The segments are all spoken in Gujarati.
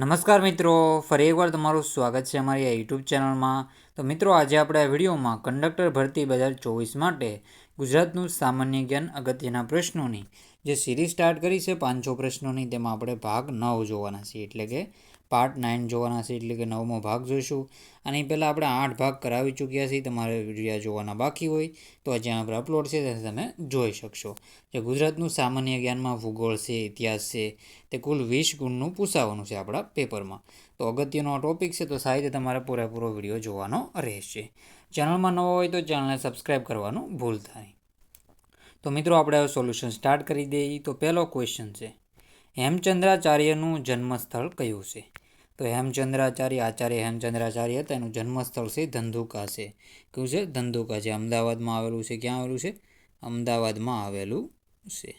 નમસ્કાર મિત્રો, ફરી એકવાર તમારું સ્વાગત છે અમારી આ યુટ્યુબ ચેનલમાં. તો મિત્રો, આજે આપણે આ વિડીયોમાં કંડક્ટર ભરતી બે હજાર ચોવીસ માટે ગુજરાતનું સામાન્ય જ્ઞાન અગત્યના પ્રશ્નોની જે સિરીઝ સ્ટાર્ટ કરી છે પાંચસો પ્રશ્નોની, તેમાં આપણે ભાગ નવ જોવાના છીએ. એટલે કે પાર્ટ નાઇન જોવાના છે એટલે કે નવમો ભાગ જોઈશું. અને એ પહેલાં આપણે આઠ ભાગ કરાવી ચૂક્યા છીએ, તમારે વીડિયો જોવાના બાકી હોય તો જ્યાં આપણે અપલોડ છે ત્યાં તમે જોઈ શકશો. જે ગુજરાતનું સામાન્ય જ્ઞાનમાં ભૂગોળ છે, ઇતિહાસ છે, તે કુલ વીસ ગુણનું પૂછાવાનું છે આપણા પેપરમાં. તો અગત્યનો ટોપિક છે, તો સાહિત્ય તમારે પૂરેપૂરો વીડિયો જોવાનો રહેશે. ચેનલમાં નવો હોય તો ચેનલને સબસ્ક્રાઈબ કરવાનું ભૂલતા નહીં. તો મિત્રો, આપણે હવે સોલ્યુશન સ્ટાર્ટ કરી દઈએ. તો પહેલો ક્વેશ્ચન છે, હેમચંદ્રાચાર્યનું જન્મસ્થળ કયું છે? તો હેમચંદ્રાચાર્ય, આચાર્ય હેમચંદ્રાચાર્ય હતા. એનું જન્મસ્થળ છે ધંધુકા છે. કયું છે? ધંધુકા છે. અમદાવાદમાં આવેલું છે. ક્યાં આવેલું છે? અમદાવાદમાં આવેલું છે.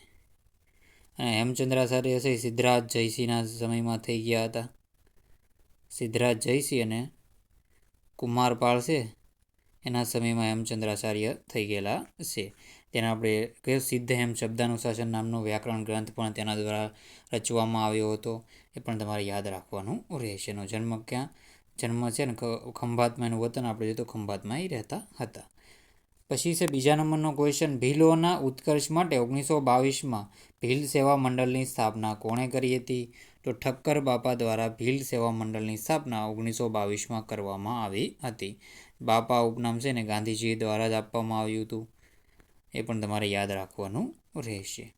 અને હેમચંદ્રાચાર્ય છે સિદ્ધરાજ જયસિંહના સમયમાં થઈ ગયા હતા. સિદ્ધરાજ જયસિંહ અને કુમારપાળ છે. એના સમયમાં હેમચંદ્રાચાર્ય થઈ ગયેલા છે. તેના આપણે કે સિદ્ધ હેમ શબ્દાનુશાસન નામનો વ્યાકરણ ગ્રંથ પણ તેના દ્વારા રચવામાં આવ્યો હતો, એ પણ તમારે યાદ રાખવાનું રહેશે. એનો જન્મ ક્યાં? જન્મ છે ને ખંભાતમાં એનું વતન આપણે જોઈએ તો ખંભાતમાં એ રહેતા હતા. પછી છે બીજા નંબરનો ક્વેશ્ચન ભીલોના ઉત્કર્ષ માટે ઓગણીસો બાવીસમાં ભીલ સેવા મંડળની સ્થાપના કોણે કરી હતી? તો ઠક્કર બાપા દ્વારા ભીલ સેવા મંડળની સ્થાપના ઓગણીસો બાવીસમાં કરવામાં આવી હતી. બાપા ઉપનામ છે ને ગાંધીજી દ્વારા જ આપવામાં આવ્યું હતું. એ પણ તમારે યાદ રાખવાનું રહેશે.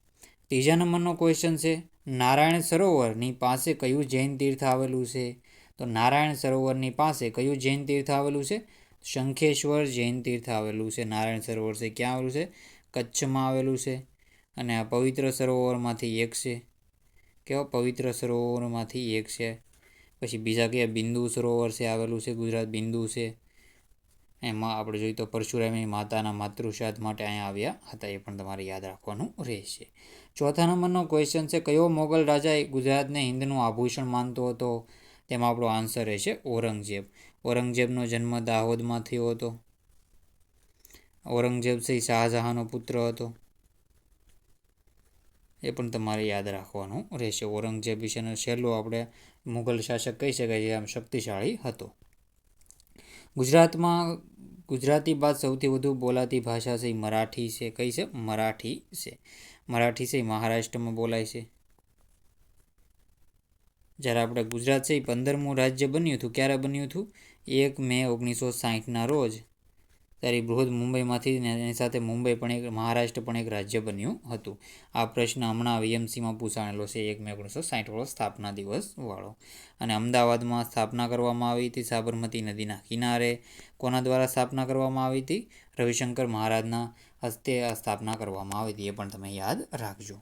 ત્રીજા નંબરનો ક્વેશ્ચન છે, નારાયણ સરોવરની પાસે કયું જૈન તીર્થ આવેલું છે? તો નારાયણ સરોવરની પાસે કયું જૈન તીર્થ આવેલું છે? શંખેશ્વર જૈન તીર્થ આવેલું છે. નારાયણ સરોવર છે, ક્યાં આવેલું છે? કચ્છમાં આવેલું છે. અને આ પવિત્ર સરોવરમાંથી એક છે. કેવા? પવિત્ર સરોવરમાંથી એક છે. પછી બીજા કયા બિંદુ સરોવર છે, આવેલું છે? ગુજરાત બિંદુ છે. એમાં આપણે જોઈએ તો પરશુરામની માતાના માતૃશ્રાદ્ધ માટે અહીંયા આવ્યા હતા, એ પણ તમારે યાદ રાખવાનું રહેશે. ચોથા નંબરનો ક્વેશ્ચન છે, કયો મોગલ રાજા ગુજરાતને હિન્દનું આભૂષણ માનતો હતો? તેમાં આપણો આન્સર રહેશે ઔરંગઝેબ. ઔરંગઝેબનો જન્મ દાહોદમાં થયો હતો. ઔરંગઝેબ સિંહ શાહજહાંનો પુત્ર હતો. એ પણ તમારે યાદ રાખવાનું રહેશે. ઔરંગઝેબ વિશેનો છેલ્લો આપણે મુઘલ શાસક કહી શકાય છે આમ શક્તિશાળી હતો. ગુજરાતમાં ગુજરાતી બાદ સૌથી વધુ બોલાતી ભાષા છે મરાઠી છે. કઈ છે? મરાઠી છે. મરાઠી છે મહારાષ્ટ્રમાં બોલાય છે. જ્યારે આપણે ગુજરાત છે એ પંદરમું રાજ્ય બન્યું હતું. ક્યારે બન્યું હતું? એક મે ઓગણીસો સાહીઠના રોજ. ત્યારે બૃહદ મુંબઈમાંથી એની સાથે મુંબઈ પણ એક, મહારાષ્ટ્ર પણ એક રાજ્ય બન્યું હતું. આ પ્રશ્ન હમણાં વીએમસીમાં પૂછાણેલો છે, એક મે ઓગણીસો સાહીઠવાળો સ્થાપના દિવસ વાળો. અને અમદાવાદમાં સ્થાપના કરવામાં આવી હતી સાબરમતી નદીના કિનારે. કોના દ્વારા સ્થાપના કરવામાં આવી હતી? રવિશંકર મહારાજના હસ્તે આ સ્થાપના કરવામાં આવી હતી, એ પણ તમે યાદ રાખજો.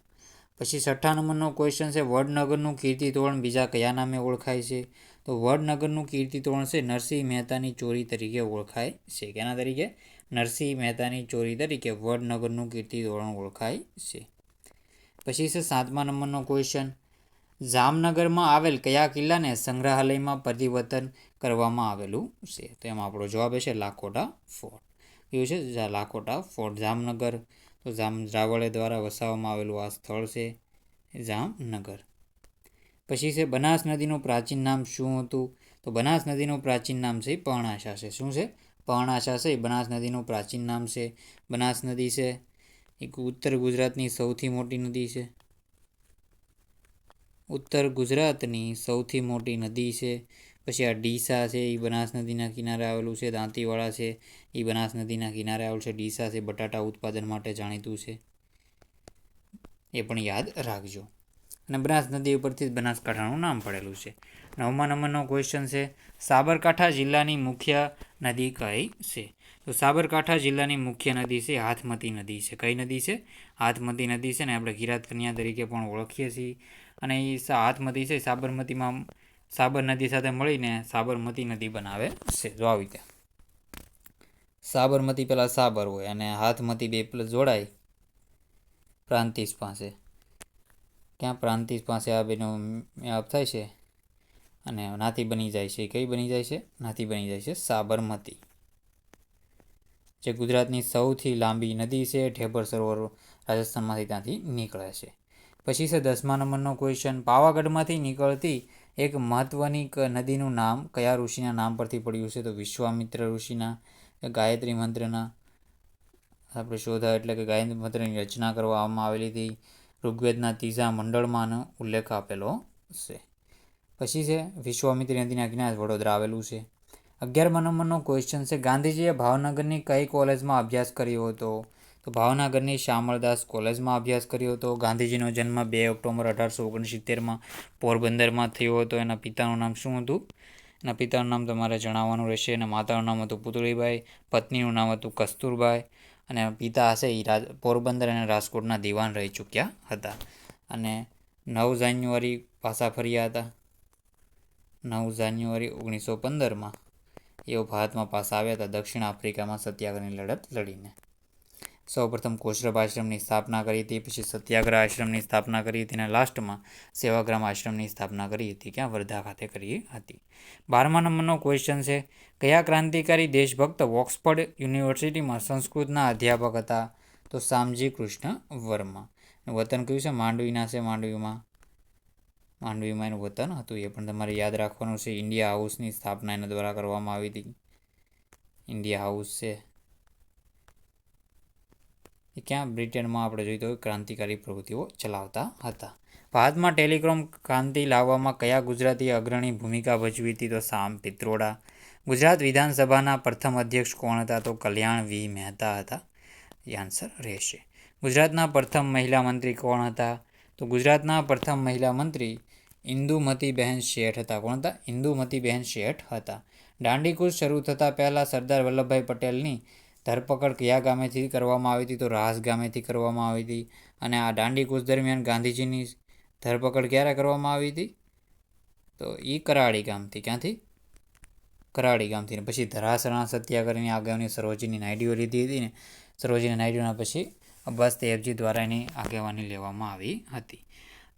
પછી છઠ્ઠા નંબરનો ક્વેશ્ચન છે, વડનગરનું કીર્તિ તોરણ બીજા કયા નામે ઓળખાય છે? તો વડનગરનું કીર્તિ તોરણ છે નરસિંહ મહેતાની ચોરી તરીકે ઓળખાય છે. કેના તરીકે? નરસિંહ મહેતાની ચોરી તરીકે વડનગરનું કીર્તિ તોરણ ઓળખાય છે. પછી છે સાતમા નંબરનો ક્વેશ્ચન જામનગરમાં આવેલ કયા કિલ્લાને સંગ્રહાલયમાં પરિવર્તન કરવામાં આવેલું છે? તો એમાં આપણો જવાબ છે લાખોટા ફોર્ટ. કયું છે? લાખોટા ફોર્ટ, જામનગર. તો જામ, રાવળે દ્વારા વસાવવામાં આવેલું આ સ્થળ છે જામનગર. પછી છે બનાસ નદીનું પ્રાચીન નામ શું હતું? તો બનાસ નદીનું પ્રાચીન નામ છે પર્ણાશા છે. શું છે? પર્ણાશા છે. બનાસ નદીનું પ્રાચીન નામ છે. બનાસ નદી છે. એક ઉત્તર ગુજરાતની સૌથી મોટી નદી છે. ઉત્તર ગુજરાતની સૌથી મોટી નદી છે. પછી આ ડીસા છે એ બનાસ નદીના કિનારે આવેલું છે દાંતીવાળા છે એ બનાસ નદીના કિનારે આવેલું છે. ડીસા છે, બટાટા ઉત્પાદન માટે જાણીતું છે. એ પણ યાદ રાખજો. અને બનાસ નદી ઉપરથી જ બનાસકાંઠાનું નામ પડેલું છે. નવમા નંબરનો ક્વેશ્ચન છે, સાબરકાંઠા જિલ્લાની મુખ્ય નદી કઈ છે? તો સાબરકાંઠા જિલ્લાની મુખ્ય નદી છે, હાથમતી નદી છે. કઈ નદી છે? હાથમતી નદી છે ને આપણે ગિરાત કન્યા તરીકે પણ ઓળખીએ છીએ. અને એ હાથમતી છે, સાબરમતીમાં સાબર નદી સાથે મળીને સાબરમતી નદી બનાવે છે. જો આવી રીતે. સાબરમતી પહેલાં સાબર હોય અને હાથમતી બે પ્લસ જોડાય પ્રાંતિજ પાસે. ક્યાં પ્રાંતિજ પાસે આ બેનો મેળાપ થાય છે? અને નાથી બની જાય છે. કઈ બની જાય છે? નાથી બની જાય છે સાબરમતી. જે ગુજરાતની સૌથી લાંબી નદી છે ઢેબર સરોવર રાજસ્થાનમાંથી ત્યાંથી નીકળે છે. પછી છે દસમા નંબરનો ક્વેશ્ચન પાવાગઢમાંથી નીકળતી એક મહત્વની નદીનું નામ કયા ઋષિના નામ પરથી પડ્યું છે? તો વિશ્વામિત્ર ઋષિના ગાયત્રી મંત્રના. આપણે શોધા એટલે કે ગાયત્રી મંત્રની રચના કરવામાં આવેલી હતી. ઋગ્વેદના ત્રીજા મંડળમાં ઉલ્લેખ આપેલો છે. પછી છે, વિશ્વામિત્રી નદીના કિનારે વડોદરા આવેલું છે. અગિયારમા નંબરનો ક્વેશ્ચન છે, ગાંધીજીએ ભાવનગરની કઈ કોલેજમાં અભ્યાસ કર્યો હતો? તો ભાવનગરની શામળદાસ કોલેજમાં અભ્યાસ કર્યો હતો. ગાંધીજીનો જન્મ બે ઓક્ટોબર અઢારસો ઓગણસિત્તેરમાં પોરબંદરમાં થયો હતો. એના પિતાનું નામ શું હતું? એના પિતાનું નામ તમારે જણાવવાનું રહેશે. અને માતાનું નામ હતું પુતળીબાઈ. પત્નીનું નામ હતું કસ્તુરબાઈ. અને પિતા હશે એ પોરબંદર અને રાજકોટના દિવાન રહી ચૂક્યા હતા. અને નવ જાન્યુઆરી પાછા ફર્યા હતા. નવ જાન્યુઆરી ઓગણીસો પંદરમાં એઓ ભારતમાં પાછા આવ્યા હતા, દક્ષિણ આફ્રિકામાં સત્યાગ્રહની લડત લડીને. સૌપ્રથમ કોશરભ આશ્રમની સ્થાપના કરી હતી, પછી સત્યાગ્રહ આશ્રમની સ્થાપના કરી હતી અને લાસ્ટમાં સેવાગ્રામ આશ્રમની સ્થાપના કરી હતી, ક્યાં? વર્ધા ખાતે કરી હતી. બારમા નંબરનો ક્વેશ્ચન છે, કયા ક્રાંતિકારી દેશભક્ત ઓક્સફર્ડ યુનિવર્સિટીમાં સંસ્કૃતના અધ્યાપક હતા? તો શામજી કૃષ્ણ વર્મા. વતન કયું છે? માંડવીના છે માંડવીમાં. માંડવીમાં એનું વતન હતું, એ પણ તમારે યાદ રાખવાનું છે. ઇન્ડિયા હાઉસની સ્થાપના એના દ્વારા કરવામાં આવી હતી. ઇન્ડિયા હાઉસ છે. ક્યાં બ્રિટનમાં આપણે જોઈએ તો ક્રાંતિકારી પ્રવૃત્તિઓ ચલાવતા હતા. ભારતમાં ટેલિકોમ ક્રાંતિ લાવવામાં કયા ગુજરાતી અગ્રણી ભૂમિકા ભજવી હતી તો સામ પિત્રોડા. ગુજરાત વિધાનસભાના પ્રથમ અધ્યક્ષ કોણ હતા તો કલ્યાણ વી મહેતા હતા. એ આન્સર રહેશે. ગુજરાતના પ્રથમ મહિલા મંત્રી કોણ હતા? તો ગુજરાતના પ્રથમ મહિલા મંત્રી ઇન્દુમતીબહેન શેઠ હતા. કોણ હતા? ઇન્દુમતીબહેન શેઠ હતા. દાંડીકૂચ શરૂ થતાં પહેલાં સરદાર વલ્લભભાઈ પટેલની ધરપકડ કયા ગામેથી કરવામાં આવી હતી તો રાસ ગામેથી કરવામાં આવી હતી અને આ દાંડીકૂચ દરમિયાન ગાંધીજીની ધરપકડ ક્યારે કરવામાં આવી હતી? તો એ કરાળી ગામથી, ક્યાંથી? કરાળી ગામથી પછી ધરાસણા સત્યાગ્રહની આગેવાની સરોજીની નાયડીઓ લીધી હતી ને, સરોજીની નાયડુના પછી અબ્બાસ તેરજી દ્વારા એની આગેવાની લેવામાં આવી હતી.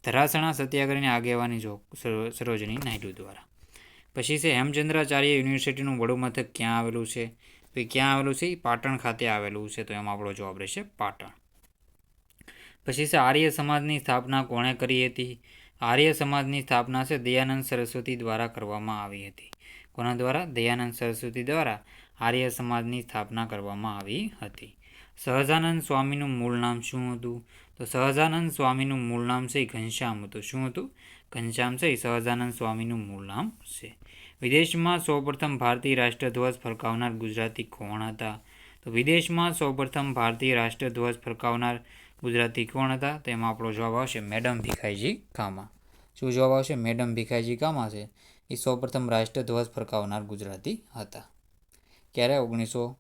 ધરાસણા સત્યાગ્રહની આગેવાની જો સરોજની નાયડુ દ્વારા. પછી છે હેમચંદ્રાચાર્ય યુનિવર્સિટીનું વડું મથક ક્યાં આવેલું છે? તો એ ક્યાં આવેલું છે? એ પાટણ ખાતે આવેલું છે, તો એમાં આપણો જવાબ રહેશે પાટણ. પછી છે, આર્ય સમાજની સ્થાપના કોણે કરી હતી? આર્ય સમાજની સ્થાપના છે, દયાનંદ સરસ્વતી દ્વારા કરવામાં આવી હતી. કોના દ્વારા? દયાનંદ સરસ્વતી દ્વારા આર્ય સમાજની સ્થાપના કરવામાં આવી હતી. સહજાનંદ સ્વામીનું મૂળ નામ શું હતું? તો સહજાનંદ સ્વામીનું મૂળ નામ છે, એ ઘનશ્યામ હતું. શું હતું? ઘનશ્યામ છે, એ સહજાનંદ સ્વામીનું મૂળ નામ છે. વિદેશમાં સૌપ્રથમ ભારતીય રાષ્ટ્રધ્વજ ફરકાવનાર ગુજરાતી કોણ હતા? તો વિદેશમાં સૌપ્રથમ ભારતીય રાષ્ટ્રધ્વજ ફરકાવનાર ગુજરાતી કોણ હતા? તેમાં આપણો જવાબ આવશે મેડમ ભીખાઈજી કામા. શું જવાબ આવશે? મેડમ ભીખાઈજી કામા છે. એ સૌપ્રથમ રાષ્ટ્રધ્વજ ફરકાવનાર ગુજરાતી હતા. ક્યારે? ઓગણીસો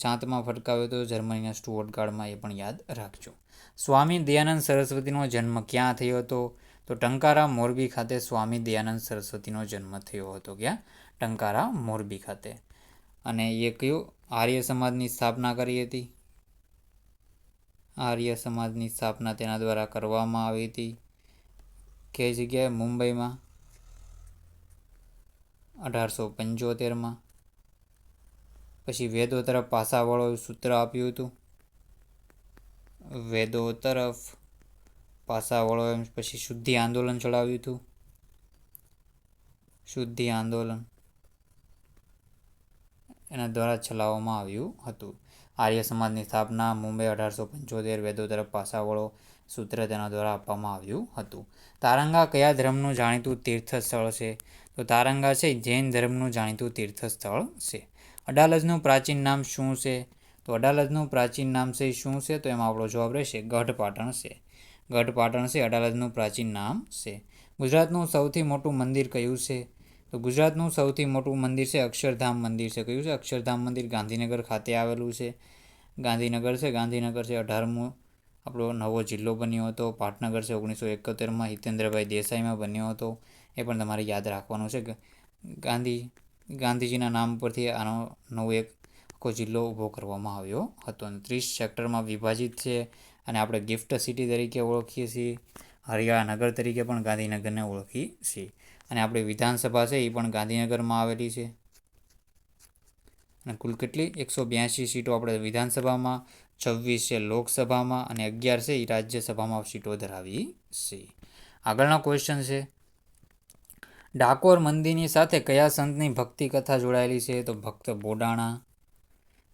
ચાંતમાં ફટકાવ્યો તો જર્મનીના સ્ટુઅર્ટ ગાર્ડમાં એ પણ યાદ રાખજો. સ્વામી દયાનંદ સરસ્વતીનો જન્મ ક્યાં થયો હતો? તો ટંકારા મોરબી ખાતે સ્વામી દયાનંદ સરસ્વતીનો જન્મ થયો હતો ક્યાં? ટંકારા મોરબી ખાતે. અને એ કયું? આર્ય સમાજની સ્થાપના કરી હતી. આર્ય સમાજની સ્થાપના તેના દ્વારા કરવામાં આવી હતી. કે જગ્યાએ? મુંબઈમાં. અઢારસો પંચોતેરમાં. પછી વેદો તરફ પાસાવાળો સૂત્ર આપ્યું હતું. વેદો તરફ પાસાવાળો એમ પછી શુદ્ધિ આંદોલન ચલાવ્યું હતું. શુદ્ધિ આંદોલન. એના દ્વારા ચલાવવામાં આવ્યું હતું. આર્ય સમાજની સ્થાપના મુંબઈ અઢારસો પંચોતેર વેદો તરફ પાસાવાળો સૂત્ર તેના દ્વારા આપવામાં આવ્યું હતું. તારંગા કયા ધર્મનું જાણીતું તીર્થ સ્થળ છે? તો તારંગા છે, જૈન ધર્મનું જાણીતું તીર્થ સ્થળ છે. અડાલજનું પ્રાચીન નામ શું છે? તો અડાલજનું પ્રાચીન નામ છે, શું છે? તો એમાં આપણો જવાબ રહેશે, ગઢ પાટણ છે. ગઢ પાટણ છે, અડાલજનું પ્રાચીન નામ છે. ગુજરાતનું સૌથી મોટું મંદિર કયું છે? તો ગુજરાતનું સૌથી મોટું મંદિર છે, અક્ષરધામ મંદિર છે. કયું છે? અક્ષરધામ મંદિર ગાંધીનગર ખાતે આવેલું છે. ગાંધીનગર છે ગાંધીનગર છે, અઢારમો આપણો નવો જિલ્લો બન્યો હતો. પાટનગર છે, ઓગણીસો એકોતેરમાં. હિતેન્દ્રભાઈ દેસાઈમાં બન્યો હતો. એ પણ તમારે યાદ રાખવાનું છે. ગાંધી, ગાંધીજીના નામ પરથી આનો નવો એક આખો જિલ્લો ઊભો કરવામાં આવ્યો હતો. ત્રીસ સેક્ટરમાં વિભાજિત છે. અને આપણે ગિફ્ટ સિટી તરીકે ઓળખીએ છીએ. હરિયાળા નગર તરીકે પણ ગાંધીનગરને ઓળખીએ છીએ. અને આપણી વિધાનસભા છે એ પણ ગાંધીનગરમાં આવેલી છે. અને કુલ કેટલી? એકસો બ્યાસી સીટો આપણે વિધાનસભામાં, છવ્વીસ છે લોકસભામાં અને અગિયાર છે એ રાજ્યસભામાં સીટો ધરાવી છે. આગળનો ક્વેશ્ચન છે, ડાકોર મંદિરની સાથે કયા સંતની ભક્તિ કથા જોડાયેલી છે? તો ભક્ત બોડાણા.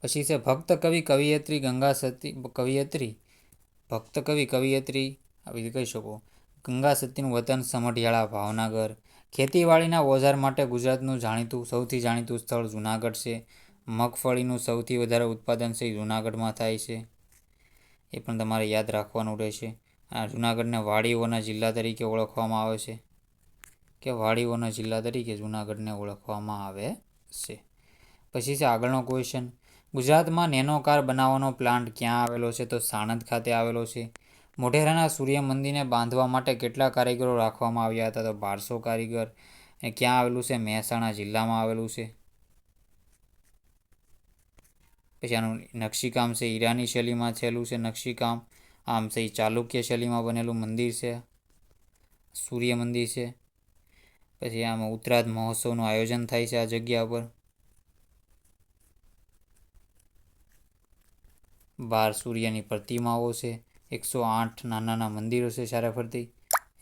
પછી છે ભક્ત કવિ કવિયત્રી ગંગા સતી, કવિયત્રી ભક્ત કવિ કવિયત્રી આવી કહી શકો. ગંગા સતીનું વતન સમઢિયાળા, ભાવનગર. ખેતીવાડીના ઓજાર માટે ગુજરાતનું જાણીતું, સૌથી જાણીતું સ્થળ જુનાગઢ છે. મગફળીનું સૌથી વધારે ઉત્પાદન છે જુનાગઢમાં થાય છે. એ પણ તમારે યાદ રાખવાનું રહેશે. આ જુનાગઢને વાડીઓના જિલ્લા તરીકે ઓળખવામાં આવે છે. કે વાડીઓના જિલ્લા તરીકે જુનાગઢને ઓળખવામાં આવે છે. પછી છે આગળનો ક્વેશ્ચન ગુજરાતમાં નેનો કાર બનાવવાનો પ્લાન્ટ ક્યાં આવેલો છે તો સાણંદ ખાતે આવેલો છે. મોઢેરાના સૂર્ય મંદિરને બાંધવા માટે કેટલા કારીગરો રાખવામાં આવ્યા હતા તો બારસો કારીગર. એ ક્યાં આવેલું છે? મહેસાણા જિલ્લામાં આવેલું છે. પછી આનું નકશીકામ છે, ઈરાની શૈલીમાં થયેલું છે નકશીકામ. આમ છે ચાલુક્ય શૈલીમાં બનેલું મંદિર છે. સૂર્ય મંદિર છે. પછી આમાં ઉત્તરાધ મહોત્સવનું આયોજન થાય છે આ જગ્યા પર. બાર સૂર્યની પ્રતિમાઓ છે, એકસો આઠ નાના નાના મંદિરો છે ચારે ફરતી.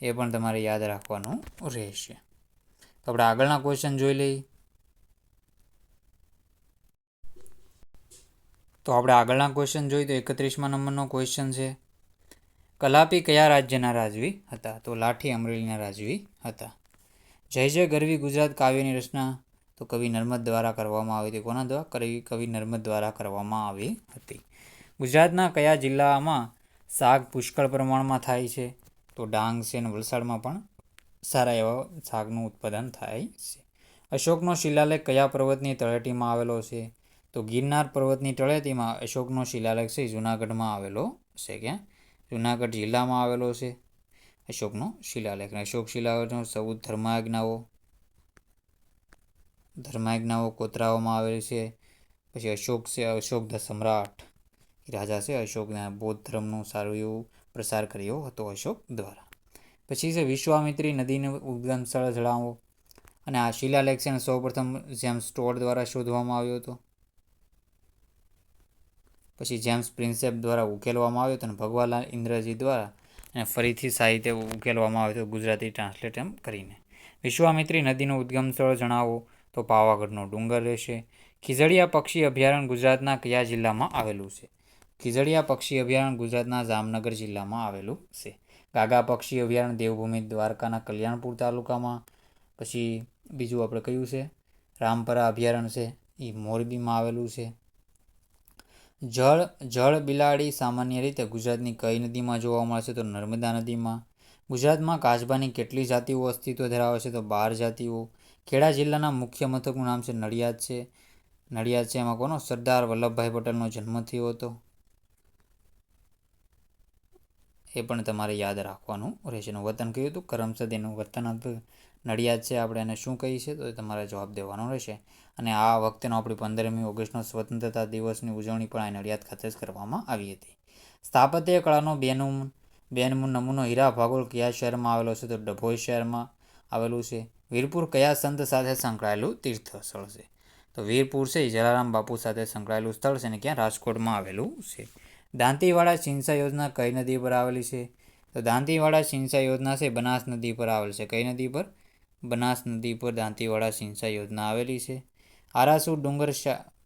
એ પણ તમારે યાદ રાખવાનું રહેશે. તો આપણે આગળના ક્વેશ્ચન જોઈ લઈએ. તો આપણે આગળના ક્વેશ્ચન જોઈએ તો એકત્રીસમાં નંબરનો ક્વેશ્ચન છે. કલાપી કયા રાજ્યના રાજવી હતા? તો લાઠી અમરેલીના રાજવી હતા. જય જય ગરવી ગુજરાત કાવ્યની રચના. તો કવિ નર્મદ દ્વારા કરવામાં આવી હતી. કોના દ્વારા? કવિ કવિ નર્મદ દ્વારા કરવામાં આવી હતી. ગુજરાતના કયા જિલ્લામાં શાક પુષ્કળ પ્રમાણમાં થાય છે? તો ડાંગ છે અને વલસાડમાં પણ સારા એવા શાકનું ઉત્પાદન થાય છે. અશોકનો શિલાલેખ કયા પર્વતની તળેટીમાં આવેલો છે? તો ગિરનાર પર્વતની તળેટીમાં અશોકનો શિલાલેખ છે, જુનાગઢમાં આવેલો છે ક્યાં? જુનાગઢ જિલ્લામાં આવેલો છે અશોકનો શિલાલેખ. અશોક શિલાલેખનો સૌ ધર્માજ્ઞાઓ ધર્માજ્ઞાઓ કોતરાવામાં આવેલી છે. પછી અશોક છે, અશોક ધ સમ્રાટ. રાજા છે અશોકના બૌદ્ધ ધર્મનું સારું એવું પ્રસાર કર્યો હતો અશોક દ્વારા. પછી છે વિશ્વામિત્રી નદીનું ઉદ્ગમ સ્થળ જણાવો અને આ શિલાલેખ છે સૌપ્રથમ જેમ સ્ટોર દ્વારા શોધવામાં આવ્યો હતો. પછી જેમ્સ પ્રિન્સેપ દ્વારા ઉકેલવામાં આવ્યો હતો અને ભગવાનલાલ ઇન્દ્રજી દ્વારા અને ફરીથી સાહિત્ય ઉકેલવામાં આવ્યો હતો ગુજરાતી ટ્રાન્સલેટ એમ કરીને. વિશ્વામિત્રી નદીનું ઉદ્ગમ સ્થળ જણાવો તો પાવાગઢનો ડુંગર રહેશે. ખીજડીયા પક્ષી અભયારણ્ય ગુજરાતના કયા જિલ્લામાં આવેલું છે? ખીજડીયા પક્ષી અભયારણ્ય ગુજરાતના જામનગર જિલ્લામાં આવેલું છે. ગાગા પક્ષી અભયારણ્ય દેવભૂમિ દ્વારકાના કલ્યાણપુર તાલુકામાં. પછી બીજું આપણે કયું છે? રામપરા અભયારણ્ય છે. એ મોરબીમાં આવેલું છે. જળ જળ બિલાડી સામાન્ય રીતે ગુજરાતની કઈ નદીમાં જોવા મળે છે તો નર્મદા નદીમાં. ગુજરાતમાં કાચબાની કેટલી જાતિઓ અસ્તિત્વ ધરાવે છે તો બાર જાતિઓ. ખેડા જિલ્લાના મુખ્ય મથકનું નામ છે નડિયાદ છે. નડિયાદ છે એમાં કોનો? સરદાર વલ્લભભાઈ પટેલનો જન્મ થયો હતો. એ પણ તમારે યાદ રાખવાનું. રહેશે એનું વતન કયું હતું? કરમસદ એનું વતન હતું. નડિયાદ છે આપણે એને શું કહીએ છીએ? તો એ તમારે જવાબ દેવાનો રહેશે. અને આ વખતેનો આપણી પંદરમી ઓગસ્ટનો સ્વતંત્રતા દિવસની ઉજવણી પણ આ નડિયાદ ખાતે જ કરવામાં આવી હતી. સ્થાપત્ય કળાનો બેનું બેનમૂન નમૂનો હીરા ભાગોળ કયા શહેરમાં આવેલો છે? તો ડભોઈ શહેરમાં આવેલું છે. વીરપુર કયા સંત સાથે સંકળાયેલું તીર્થ સ્થળ છે? તો વીરપુર છે જલારામ બાપુ સાથે સંકળાયેલું સ્થળ છે ને ક્યાં? રાજકોટમાં આવેલું છે. દાંતીવાડા સિંચાઈ યોજના કઈ નદી પર આવેલી છે? તો દાંતીવાડા સિંચાઈ યોજના છે, બનાસ નદી પર આવેલ છે. કઈ નદી પર? બનાસ નદી પર દાંતીવાડા સિંચાઈ યોજના આવેલી છે. આરાસુ ડુંગર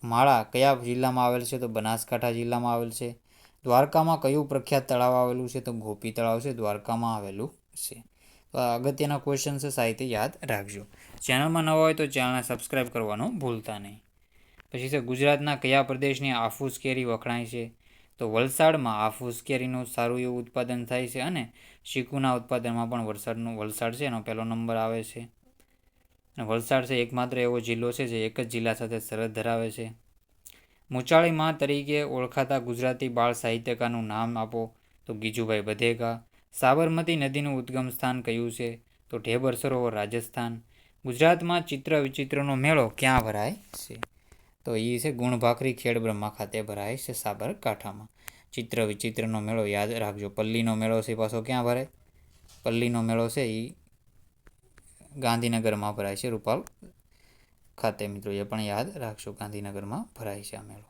માળા કયા જિલ્લામાં આવેલ છે? તો બનાસકાંઠા જિલ્લામાં આવેલ છે. દ્વારકામાં કયું પ્રખ્યાત તળાવ આવેલું છે? તો ગોપી તળાવ છે, દ્વારકામાં આવેલું છે. તો અગત્યના ક્વેશ્ચન છે, સાહિત્ય યાદ રાખજો. ચેનલમાં નવા હોય તો ચેનલને સબસ્ક્રાઈબ કરવાનું ભૂલતા નહીં. પછી છે, ગુજરાતના કયા પ્રદેશની આફૂસ કેરી વખણાય છે? તો વલસાડમાં આફૂસ કેરીનું સારું એવું ઉત્પાદન થાય છે અને શીકુના ઉત્પાદનમાં પણ વલસાડનું વલસાડ છે એનો પહેલો નંબર આવે છે. અને વલસાડ છે એકમાત્ર એવો જિલ્લો છે જે એક જ જિલ્લા સાથે સરહદ ધરાવે છે. મુચાળી માં તરીકે ઓળખાતા ગુજરાતી બાળ સાહિત્યકારનું નામ આપો તો ગીજુભાઈ બધેકા સાબરમતી નદીનું ઉદ્ગમ સ્થાન કયું છે? તો ઢેબર સરોવર રાજસ્થાન. ગુજરાતમાં ચિત્ર વિચિત્રનો મેળો ક્યાં ભરાય છે? તો એ છે ગુણભાખરી ખેડ બ્રહ્મા ખાતે ભરાય છે સાબરકાંઠામાં. ચિત્ર વિચિત્રનો મેળો યાદ રાખજો. પલ્લીનો મેળો છે પાછો ક્યાં ભરાય? પલ્લીનો મેળો છે એ ગાંધીનગરમાં ભરાય છે રૂપાલ ખાતે. મિત્રો, એ પણ યાદ રાખજો. ગાંધીનગરમાં ભરાય છે આ મેળો.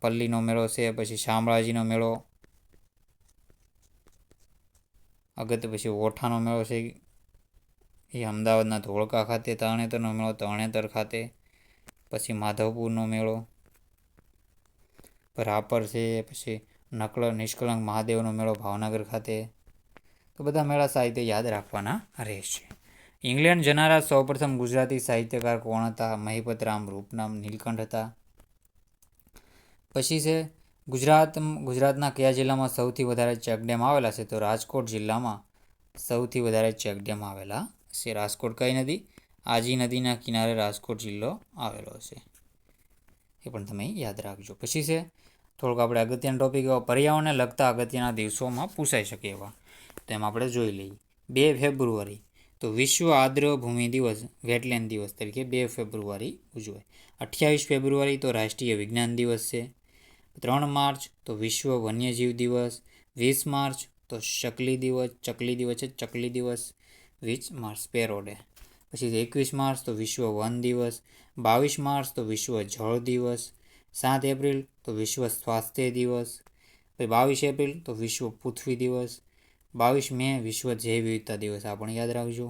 પલ્લીનો મેળો છે, પછી શામળાજીનો મેળો અગત્ય પછી ઓઠાનો મેળો છે એ અમદાવાદના ધોળકા ખાતે તરણેતરનો મેળો તરણેતર ખાતે પછી માધવપુરનો મેળો રાપર છે, પછી નકલ, નિષ્કલંક મહાદેવનો મેળો ભાવનગર ખાતે. તો બધા મેળા સાહિત્ય યાદ રાખવાના રહેશે. ઇંગ્લેન્ડ જનારા સૌપ્રથમ ગુજરાતી સાહિત્યકાર કોણ હતા? મહિપતરામ, રૂપનામ, નીલકંઠ હતા. પછી છે, ગુજરાત, ગુજરાતના કયા જિલ્લામાં સૌથી વધારે ચેકડેમ આવેલા છે? તો રાજકોટ જિલ્લામાં સૌથી વધારે ચેકડેમ આવેલા છે. રાજકોટ કઈ નદી? આજી નદીના કિનારે રાજકોટ જિલ્લો આવેલો છે. એ પણ તમે યાદ રાખજો. પછી છે, થોડુંક આપણે અગત્યના ટોપિક પર્યાવરણને લગતા અગત્યના દિવસોમાં પૂછાઈ શકે એવા. તેમ આપણે જોઈ લઈએ. બે ફેબ્રુઆરી, તો વિશ્વ આદ્ર ભૂમિ દિવસ, વેટલેન્ડ દિવસ તરીકે બે ફેબ્રુઆરી ઉજવાય. અઠ્યાવીસ ફેબ્રુઆરી તો રાષ્ટ્રીય વિજ્ઞાન દિવસ છે. ત્રણ માર્ચ તો વિશ્વ વન્યજીવ દિવસ. વીસ માર્ચ તો ચકલી દિવસ ચકલી દિવસ છે, ચકલી દિવસ, વીસ માર્ચ સ્પેરો ડે પછી એકવીસ માર્ચ તો વિશ્વ વન દિવસ, બાવીસ માર્ચ તો વિશ્વ જળ દિવસ, સાત એપ્રિલ તો વિશ્વ સ્વાસ્થ્ય દિવસ, પછી બાવીસ એપ્રિલ તો વિશ્વ પૃથ્વી દિવસ, બાવીસ મે વિશ્વ જૈવ વિવિધતા દિવસ આ પણ યાદ રાખજો.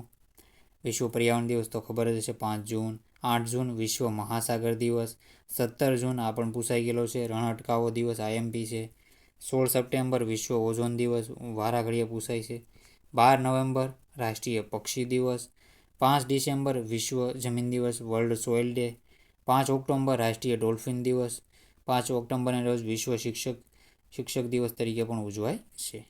વિશ્વ પર્યાવરણ દિવસ તો ખબર જ હશે, પાંચ જૂન, આઠ જૂન વિશ્વ મહાસાગર દિવસ, સત્તર જૂન આ પણ પૂછાઈ ગયેલો છે રણ અટકાવો દિવસ આઈએમપી છે, સોળ સપ્ટેમ્બર વિશ્વ ઓઝોન દિવસ, વારાઘડીએ પૂછાય છે, બાર નવેમ્બર રાષ્ટ્રીય પક્ષી દિવસ પાંચ ડિસેમ્બર વિશ્વ જમીન દિવસ, વર્લ્ડ સોઇલ ડે. પાંચ ઓક્ટોબર રાષ્ટ્રીય ડોલ્ફિન દિવસ. પાંચ ઓક્ટોબરના રોજ વિશ્વ શિક્ષક શિક્ષક દિવસ તરીકે પણ ઉજવાય છે.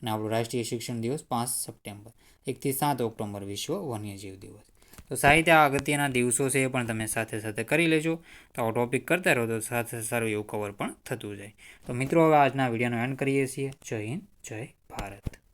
અને આપણો રાષ્ટ્રીય શિક્ષણ દિવસ પાંચ સપ્ટેમ્બર, એકથી સાત ઓક્ટોબર વિશ્વ વન્યજીવ દિવસ. તો સાહિત્ય આ અગત્યના દિવસો છે એ પણ તમે સાથે સાથે કરી લેજો. તો આવો ટોપિક કરતા રહો તો સાથે સારું એવું કવર પણ થતું જાય. તો મિત્રો, હવે આજના વિડીયોનો એન્ડ કરીએ છીએ. જય હિન્દ, જય ભારત.